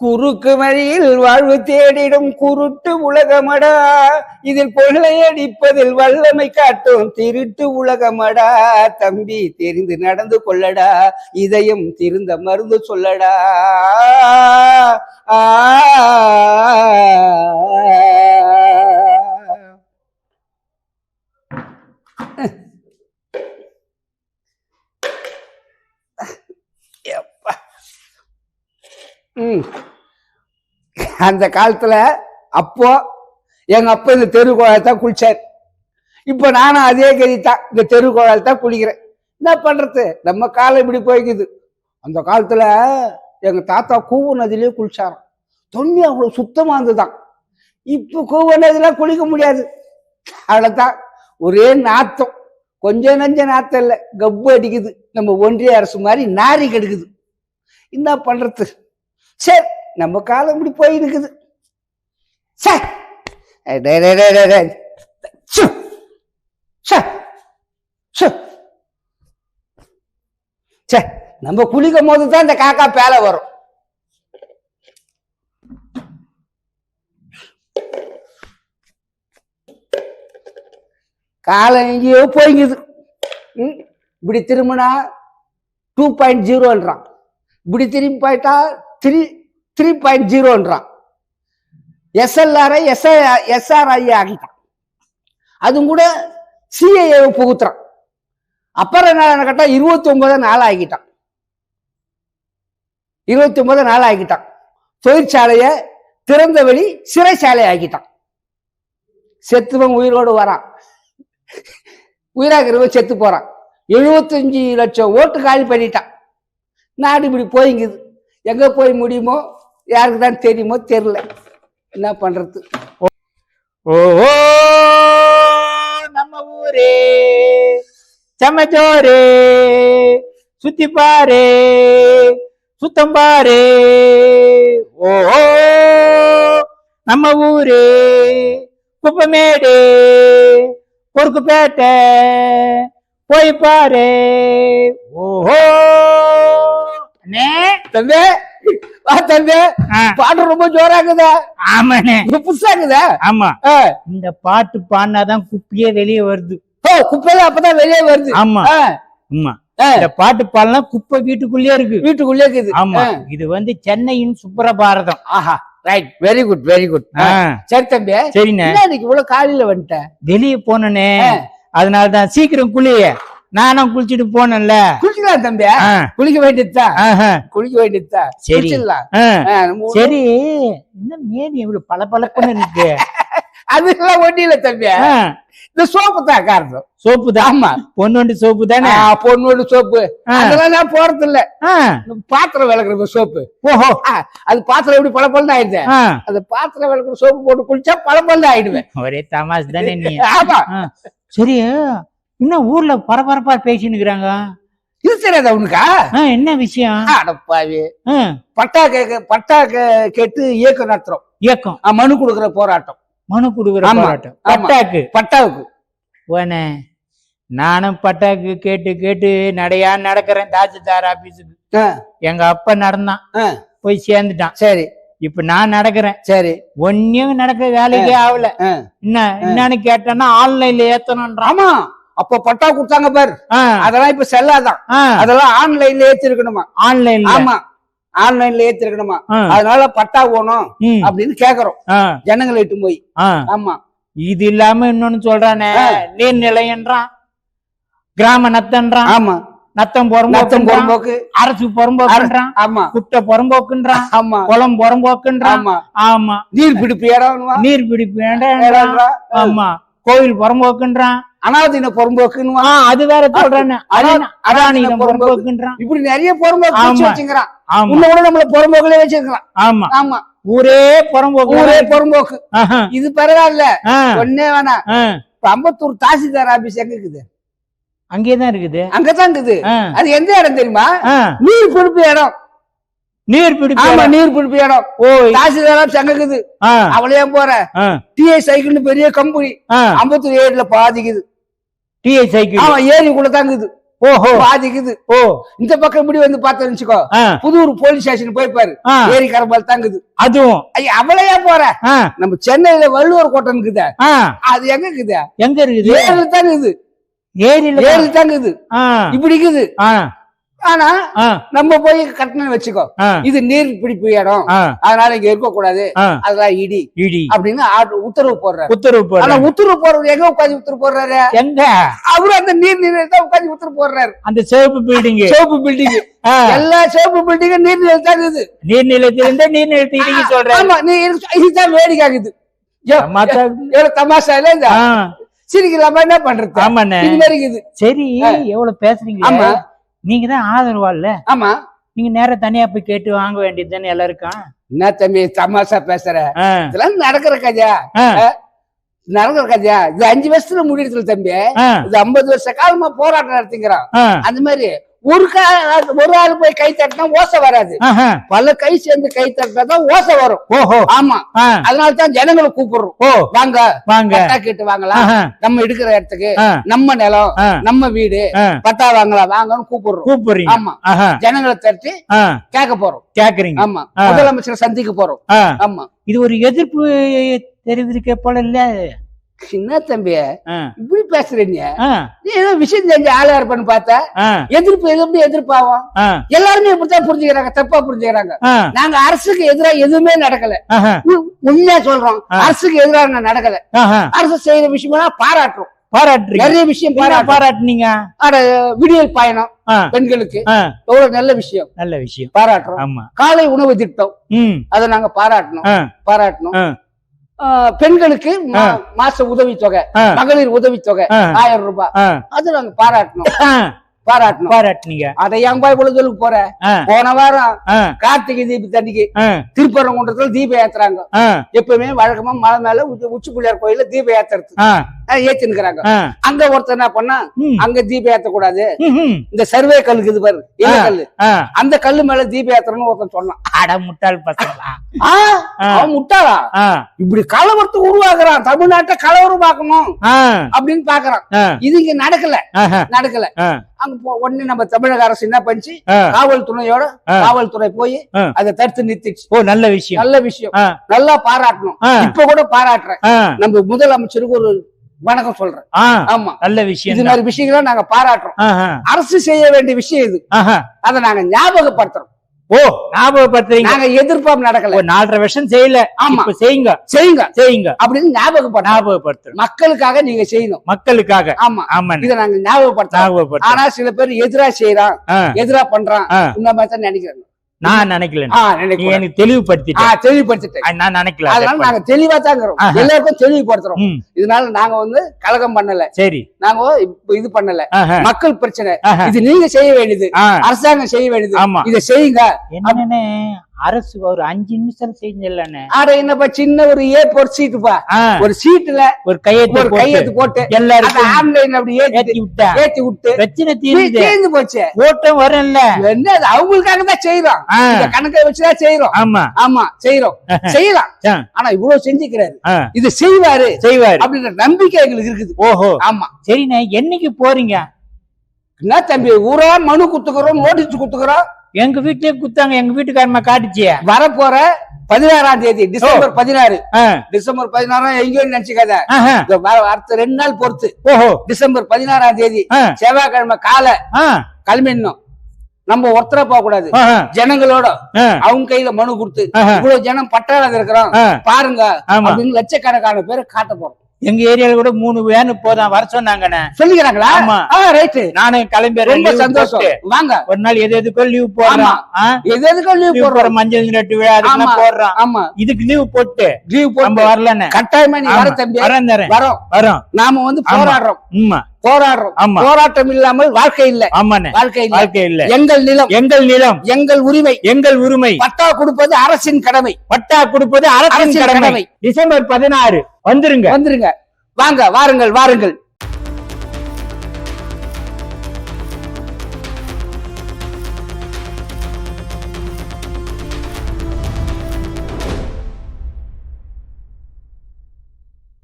குறுக்கு வழியில் வாழ்வு தேடிடும் குருட்டு உலகமடா. இதில் கொள்ளையடிப்பதில் வல்லமை காட்டும் திருட்டு உலகமடா. தம்பி தெரிந்து நடந்து கொள்ளடா. இதயம் திருந்த மருந்து சொல்லடா. ஆப்பா ம். அந்த காலத்துல அப்போ எங்க அப்பா இந்த தெரு தான் குளிச்சார். இப்ப நானும் அதே கதி தான் இந்த தெரு தான் குளிக்கிறேன். என்ன பண்றது? நம்ம காலம் இப்படி போய்க்குது. அந்த காலத்துல எங்க தாத்தா கூவு நதியிலே குளிச்சாராம். தொண்ணி அவ்வளவு சுத்தமா இருந்துதான் இப்ப கூவு நதியில குளிக்க முடியாது. அவ்வளவுதான். ஒரே நாத்தம். கொஞ்சம் நஞ்ச நாத்தம் இல்லை. கப்பு அடிக்குது. நம்ம ஒன்றிய அரசு மாதிரி நாரி கெடுக்குது. என்ன பண்றது? சரி. நம்ம காலம் இப்படி போயிருக்குது. சே! சு. சே. சே! நம்ம குளிக்கும் போது தான் இந்த காக்கா பேல வரும். காலம் எங்கேயோ போயிங்குது ம், இப்படி திரும்பினா டூ பாயிண்ட் ஜீரோன்றான் இப்படி திரும்பி போயிட்டா த்ரீ த்ரீ பாயிண்ட் ஜீரோன்றான் எஸ்எல்ஆரை எஸ் எஸ்ஆர்ஐ ஆகிட்டான் அதுவும் கூட சிஐஏ புகுத்துறான் அப்புறம் என்ன கேட்டால் இருபத்தி ஒன்பது நாள் ஆகிட்டான் இருபத்தி ஒன்பது நாள் ஆகிட்டான் தொழிற்சாலைய திறந்த வழி சிறைச்சாலை ஆக்கிட்டான் செத்துவன் உயிரோடு வரான். உயிராகிறவன் செத்து போறான். எழுபத்தஞ்சு லட்சம் ஓட்டு காலி பண்ணிட்டான். நாடு இப்படி போய்ங்குது. எங்க போய் முடியுமோ யாருக்கு தான் தெரியுமோ தெரியல. என்ன பண்றது? ஓ நம்ம ஊரே சமச்சோரே சுத்தி பாரு சுத்தம் பாரு. ஓ நம்ம ஊரே குப்பமேடு பொறுக்குப்பேட்டை போய் பாரு. ஓஹோ! அண்ணே! தம்பி! தம்பி பாட்டு ரொம்ப ஜோராக்குதா ஆமாண்ணே. இது புதுசா இருக்குதா ஆமா. இந்த பாட்டு பாடினாதான் குப்பியே வெளியே வருது. ஓ குப்பையில அப்பதான் வெளியே வருது. ஆமா. ஆமா. இந்த பாட்டு பாடலாம் குப்பை வீட்டுக்குள்ளேயே இருக்கு. வீட்டுக்குள்ளே இருக்குது. ஆமா. இது வந்து சென்னையின் சுப்ரபாரதம் ஆஹா. Right very good very good சரி தம்பி. சரிண்ணே. இன்னைக்கு இவ்வளவு காலையில வந்துட்ட? வெளியே போனனே. அதனாலதான் சீக்கிரம் குளிய நானும் குளிச்சுட்டு போனேன்ல. குளிக்கலாம் தம்பி. குளிக்க வேண்டியதுதான் குளிக்க வேண்டியதுதான் சரி. சரி. என்ன மேனி இவ்வளவு பளபளப்புன்னு இருக்கு? அதெல்லாம் ஒண்ணு இல்ல தம்பி. இந்த சோப்பு தான் காரணம். சோப்பு தான் ஆமா. பொண்ணு சோப்பு தானே? ஆ, பொண்ணோட சோப்பு. அதெல்லாம் நான் போறது இல்ல பாத்திரம் விளக்குற சோப்பு. ஓஹோ. அது பாத்திரம் எப்படி பளபளன்னு ஆயிடுது? ஆ, அந்த பாத்திரம் விளக்குற சோப்பு போட்டு குளிச்சா பளபளன்னு ஆயிடுவேன். ஒரே தமாஸ் தானே நீ. ஆமா. சரி. இன்னும் ஊர்ல பரபரப்பா பேசினுக்குறாங்க இது தெரியாதா உனக்கா? ஆ, என்ன விஷயம்? அடப்பாவி. பட்டா கேக்க பட்டா கேட்டு இயக்கம் நடத்துறோம். இயக்கம். மனு கொடுக்குற போராட்டம். மனு கொடுக்குற போராட்டம். பட்டாக்கு. பட்டாவுக்கு. போனே நானும் பட்டாக்கு கேட்டு கேட்டு நடையா நடக்கிறேன் தாசில்தார் ஆபீஸுக்கு. எங்க அப்பா நடந்தான். போய் சேர்ந்துட்டான். சரி. இப்ப நான் நடக்கிறேன். சரி. ஒன்னும் நடக்க வேலைக்கே ஆகல. என்ன என்னன்னு கேட்டேன்னா ஆன்லைன்ல ஏத்தணும்ன்றான். ஆமா. அப்போ பட்டா கொடுத்தாங்க பாரு. அதெல்லாம் இப்ப செல்லாதான். அதெல்லாம் ஆன்லைன்ல ஏத்திருக்கணுமா? ஆன்லைன்ல. ஆமா. ஆன்லைன்ல ஏத்திருக்கணுமா? அதனால பட்டா போகணும் ம், அப்படின்னு கேக்குறோம். ஜனங்களை இட்டு போய். ஆமா. இது இல்லாம இன்னொன்னு சொல்றானே. ஆ. நீர்நிலைன்றான் கிராம நத்தன்றான் ஆமா. நத்தம் புறம்போக்கு புறம்போக்கு. அரசு புறம்போக்குன்றான் ஆமா. குட்டை புறம்போக்குன்றான் ஆமா. குளம் புறம்போக்குன்றான் ஆமா. ஆமா. நீர் பிடிப்பு இடம் நீர் பிடிப்பு வேண்டாம் ஆமா. கோவில் புறம்போக்குன்றான் அனாதீன புறம்போக்குன்னு அது வேற சொல்றானே புறம்போக்கு. புறம்போக்குன்றான். இப்படி நிறைய புறம்போக்கு வச்சு. வச்சுக்கிறான். இன்னும் கூட நம்மள புறம்போக்குலயே வச்சிருக்கலாம் ஆமா. ஆமா. ஊரே புறம்போக்கு. ஊரே புறம்போக்கு. இது பரவாயில்ல. ஒன்னே வேணாம் அம்பத்தூர் தாசில்தார் ஆபீஸ் எங்க இருக்குது? அங்கேதான் இருக்குது. அங்கதான் இருக்குது. அது எந்த இடம் தெரியுமா. நீர் பிடிப்பு இடம். நீர் பிடிப்பு ஆமா. நீர் பிடிப்பு இடம். ஓய். தாசில்தார் ஆ, அவளையே போற. டிஐ சைக்கிள்னு பெரிய கம்பெனி. ஆ. அம்பத்தூர் ஏரியில பாதிக்குது. டிஐ சைக்கிள். ஆமா ஏரிக்குள்ள தாங்குது. ஓஹோ. பாதிக்குது. ஓ. இந்த பக்கம் இப்படி வந்து பார்த்தோம்னு வச்சுக்கோ. ஆ, புதூர் போலீஸ் ஸ்டேஷன் போய்ப்பாரு ஏரி கரம்பால் தாங்குது. அதுவும். ஐயா அவளையா போற? நம்ம சென்னையில வள்ளுவர் கோட்டம் இருக்குதா. அது எங்க இருக்குதா? எங்க இருக்குது? ஏரியில தாங்க இருக்குது ஏரியில ஏரியில தாங்க இருக்குது ஆ, இப்படி இருக்குது. ஆனா நம்ம போய் கட்டணம் வச்சுக்கோ. இது நீர் பிடிப்பு இடம். அதனால இங்க இருக்க கூடாது அதெல்லாம் இடி. இடி. அப்படின்னு உத்தரவு போடுறாரு. உத்தரவு போடுற உத்தரவு போடுறது எங்க உட்காந்து உத்தரவு போடுறாரு? எங்க? அவரு அந்த நீர் நிலையத்தை தான் உட்காந்து உத்தரவு போடுறாரு. அந்த சிவப்பு பில்டிங் சிவப்பு பில்டிங் எல்லா சிவப்பு பில்டிங்கும் நீர் நிலையம் தான் இருக்குது. நீர்நிலத்திலிருந்து நீர்நிலத்தை இடிக்க சொல்ற ஆமா நீ இதுதான் வேடிக்கை ஆகுது தமாஷா. இல்ல இந்த சிரிக்கலாமா என்ன பண்றது? ஆமாண்ணே. சரி எவ்வளவு பேசுறீங்க ஆமா. நீங்க தான் ஆதரவா இல்ல? ஆமா. நீங்க நேரா தனியா போய் கேட்டு வாங்க வேண்டியது தானே எல்லாருக்கும்? என்ன தம்பி தமாஷா பேசுற? இதெல்லாம் நடக்கிற கதையா? நடக்கிற கதையா? இது அஞ்சு வருஷத்துல முடியறதுல தம்பி. இது ஐம்பது வருஷ காலமா போராட்டம் நடத்திக்கிறான் அந்த மாதிரி ஒரு ஒரு ஆள் போய் கை தட்டினா ஓசை வராது. பல கை சேர்ந்து கை தட்டினா தான் ஓசை வரும். ஓஹோ. ஆமா. அதனால தான் ஜனங்களை கூப்பிடுறோம். ஓ. வாங்க. வாங்க. கேட்டு வாங்கலாம். நம்ம எடுக்கிற இடத்துக்கு நம்ம நிலம் நம்ம வீடு. பட்டா வாங்கலாம். வாங்கன்னு கூப்பிடுறோம். கூப்பிடுறீங்க. ஆமா. ஜனங்களை தட்டி கேட்க போறோம். கேக்குறீங்க ஆமா. முதலமைச்சரை சந்திக்க போறோம். ஆமா. இது ஒரு எதிர்ப்பு தெரிவிக்க போல இல்ல? சின்ன தம்பி இப்படி பேசுறீங்க? நீ ஏதோ விஷயம் தெரிஞ்ச ஆளா இருப்பேன்னு பார்த்தா எதிர்ப்பு எது எப்படி எதிர்ப்பாகும்? ஆ, எல்லாருமே இப்படித்தான் புரிஞ்சுக்கிறாங்க தப்பா புரிஞ்சுக்கிறாங்க. நாங்க அரசுக்கு எதிரா எதுவுமே நடக்கல. உண்மையா சொல்றோம். அரசுக்கு எதிராக நடக்கல. அரசு செய்யற விஷயமெல்லாம் பாராட்டுறோம். பாராட்டுறீங்க. நிறைய விஷயம் பாராட்டுனீங்க? விடியல் பயணம் பெண்களுக்கு. எவ்வளவு நல்ல விஷயம். நல்ல விஷயம். பாராட்டுறோம். காலை உணவு திட்டம். அதை நாங்க பாராட்டணும். பாராட்டணும். பெண்களுக்கு மாச உதவித்தொகை ஆ, மகளிர் உதவித்தொகை ஆயிரம் ரூபாய். அது நாங்க பாராட்டணும். பாராட்டணும். பாராட்டுனீங்க. அதை ஏன் பாய் பொழுதுக்கு போற? போன வாரம் கார்த்திகை தீபத்தன்னைக்கு ஆ, திருப்பரங்குன்றத்துல தீபம் ஏத்துறாங்க. எப்பவுமே வழக்கமா மலை மேல உச்சி- பிள்ளையார் கோயில்ல தீபம் ஏத்துறது. ஏத்தினுக்கிறாங்க அங்க ஒருத்தர் என்ன பண்ணா அங்க தீபம் ஏத்த கூடாது ம், ம், இந்த சர்வே கல்லுக்கு இது பாரு. கல்லு. அந்த கல்லு மேல தீபம் ஏத்துறன்னு ஒருத்தன் சொன்னான். அட முட்டாள் பசங்களா. அவன் முட்டாளா? இப்படி கலவரத்தை உருவாக்குறான். தமிழ்நாட்டை கலவரமாக்கணும் ஆ, அப்படின்னு பாக்குறான் இது இங்க நடக்கல. நடக்கல. அங்க உடனே நம்ம தமிழக அரசு என்ன பண்ணுச்சு? காவல்துறையோட. காவல்துறை போய். அதை தடுத்து நிறுத்திடுச்சு ஓ நல்ல விஷயம். நல்ல விஷயம். நல்லா பாராட்டணும். இப்ப கூட பாராட்டுறேன். நம்ம முதலமைச்சருக்கு ஒரு வணக்கம் சொல்றேன். ஆமா. நல்ல இது விஷயம் மாதிரி விஷயங்களை நாங்க பாராட்டுறோம். அரசு செய்ய வேண்டிய விஷயம் இது. அதை நாங்க ஞாபகப்படுத்துறோம். ஓ ஞாபகப்படுத்துறீங்க. நாங்க எதிர்ப்பாம் நடக்கல. நாலரை வருஷம் செய்யல. ஆமா. செய்யுங்க. செய்யுங்க. செய்யுங்க. அப்படின்னு ஞாபகப்படுத்தோம் ஞாபகப்படுத்துறோம். மக்களுக்காக நீங்க செய்யணும். மக்களுக்காக. ஆமா. ஆமாண்ணே. இதை நாங்க ஞாபகப்படுத்தோம் ஞாபகப்படுத்துறோம். ஆனா சில பேர் எதிரா செய்யறான் எதிரா பண்றான். இந்த மாதிரி தான் நினைக்கிறாங்க. நான் நினைக்கல எனக்கு தெளிவுபடுத்திட்ட. ஆ தெளிவுபடுத்திட்டேன். நான் நினைக்கல. அதனால அதை நாங்க தெளிவா தான். எல்லாருக்கும் தெளிவுபடுத்துறோம். இதனால நாங்க வந்து கலகம் பண்ணல. சரி. நாங்க இப்ப இது பண்ணல. மக்கள் பிரச்சனை. இது நீங்க செய்ய வேண்டியது. அரசாங்கம் செய்ய வேண்டியது. ஆமா. இதை செய்யுங்க. அரசு ஒரு அஞ்சு நிமிஷம் செஞ்சலண்ணே. ஆட என்னப்பா சின்ன ஒரு ஏ ஒரு சீட்டுப்பா. ஒரு சீட்டுல ஒரு கையெழுத்து ஒரு கையெழுத்து போட்டு அதை எல்லாருக்கும் ஆன்லைன் அப்படி ஏத்தி விட்டா. ஏத்தி விட்டு பிரச்சனை தீர்ந்து போச்சு. ஓட்டம் வரும்ல என்ன அது அவங்களுக்காக தான் செய்யறோம் கணக்கை வச்சுதான் செய்யறோம் ஆமா. ஆமா செய்யறோம் செய்யலாம். ஆனா இவ்வளவு செஞ்சுக்கிறாரு. இது செய்வாரு செய்வாரு. அப்படின்ற நம்பிக்கை எங்களுக்கு இருக்குது. ஓஹோ. ஆமா. சரிண்ணே என்னைக்கு போறீங்க? என்ன தம்பி ஊரா மனு குத்துக்கிறோம் நோட்டீஸ் குத்துக்கிறோம்? எங்க வீட்லயே குத்தாங்க எங்க வீட்டுக்காரமா காட்டுச்சியே வரப்போற பதினாறாம் தேதி டிசம்பர் பதினாறு. டிசம்பர் பதினாறாம் எங்கேயோ நினைச்சுக்காத. ஆஹா, இந்த வர- அடுத்த ரெண்டு நாள் பொறுத்து. ஓஹோ. டிசம்பர் பதினாறாம் தேதி செவ்வாய்க்கிழமை காலை கிளம்பிடணும். நம்ம ஒருத்தர போக கூடாது ஜனங்களோட அவங்க கையில மனு கொடுத்து. இவ்வளவு ஜனம் பட்டாளம் இருக்கிறோம் பாருங்க அப்படின்னு லட்சக்கணக்கான பேரை காட்ட போறோம். எங்க ஏரியால கூட மூணு வேனு போதான் வர சொன்னாங்கண்ணே. சொல்லிக்கிறாங்களா? ஆமா. ஆ ரைட்டு. நானும் கிளம்பி ரொம்ப சந்தோஷம். வாங்க. ஒரு நாள் எது எதுக்கோ லீவ் போடுறான். ஆ, எது எதுக்கும் லீவ் போடுறோம் போடுற மஞ்சள் நீராட்டு விழா ஆமா. அதுக்கெல்லாம் போடுறான். ஆமா. இதுக்கு லீவ் போட்டு. லீவ் நம்ம போட்டு வரலண்ணே. கட்டாயமா நீ வர ஆமா, தம்பி. வரோம். வரோம். நாம வந்து ஆமா. போராடுறோம். உண்மை போராடுறோம். போராட்டம் இல்லாமல் வாழ்க்கை இல்ல. வாழ்க்கை இல்ல. வாழ்க்கை இல்ல. எங்கள் நிலம். எங்கள் நிலம். எங்கள் உரிமை. எங்கள் உரிமை. பட்டா கொடுப்பது அரசின் கடமை. பட்டா கொடுப்பது அரசின் கடமை. டிசம்பர் பதினாறு. வந்துருங்க. வந்துருங்க. வாங்க வாருங்கள் வாருங்கள்.